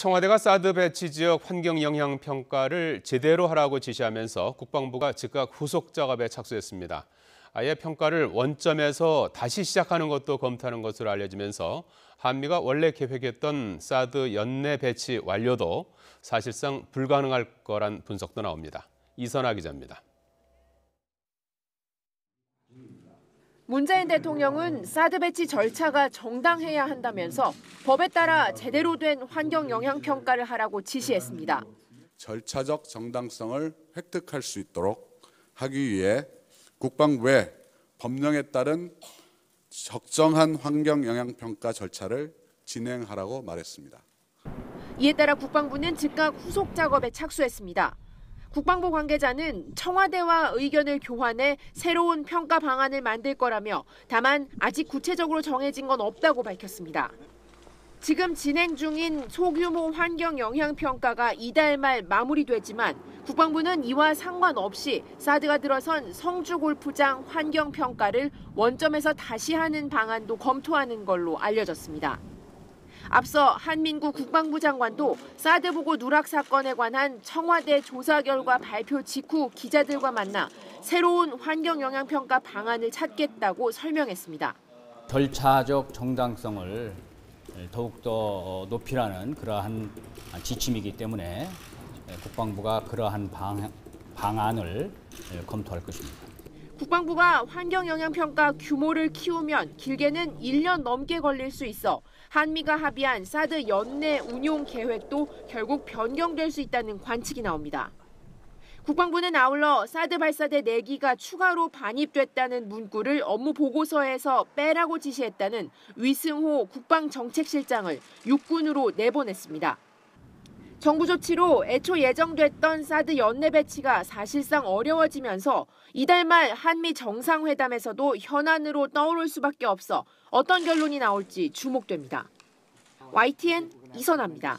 청와대가 사드 배치 지역 환경 영향 평가를 제대로 하라고 지시하면서 국방부가 즉각 후속 작업에 착수했습니다. 아예 평가를 원점에서 다시 시작하는 것도 검토하는 것으로 알려지면서 한미가 원래 계획했던 사드 연내 배치 완료도 사실상 불가능할 거란 분석도 나옵니다. 이선아 기자입니다. 문재인 대통령은 사드 배치 절차가 정당해야 한다면서 법에 따라 제대로 된 환경 영향 평가를 하라고 지시했습니다. 절차적 정당성을 획득할 수 있도록 하기 위해 국방부에 법령에 따른 적정한 환경 영향 평가 절차를 진행하라고 말했습니다. 이에 따라 국방부는 즉각 후속 작업에 착수했습니다. 국방부 관계자는 청와대와 의견을 교환해 새로운 평가 방안을 만들 거라며 다만 아직 구체적으로 정해진 건 없다고 밝혔습니다. 지금 진행 중인 소규모 환경 영향 평가가 이달 말 마무리되지만 국방부는 이와 상관없이 사드가 들어선 성주 골프장 환경 평가를 원점에서 다시 하는 방안도 검토하는 걸로 알려졌습니다. 앞서 한민구 국방부 장관도 사드 보고 누락 사건에 관한 청와대 조사 결과 발표 직후 기자들과 만나 새로운 환경 영향 평가 방안을 찾겠다고 설명했습니다. 절차적 정당성을 더욱더 높이라는 그러한 지침이기 때문에 국방부가 그러한 방, 방안을 검토할 것입니다. 국방부가 환경 영향 평가 규모를 키우면 길게는 1년 넘게 걸릴 수 있어 한미가 합의한 사드 연내 운용 계획도 결국 변경될 수 있다는 관측이 나옵니다. 국방부는 아울러 사드 발사대 4기가 추가로 반입됐다는 문구를 업무 보고서에서 빼라고 지시했다는 위승호 국방정책실장을 육군으로 내보냈습니다. 정부 조치로 애초 예정됐던 사드 연내 배치가 사실상 어려워지면서 이달 말 한미 정상회담에서도 현안으로 떠오를 수밖에 없어 어떤 결론이 나올지 주목됩니다. YTN 이선아입니다.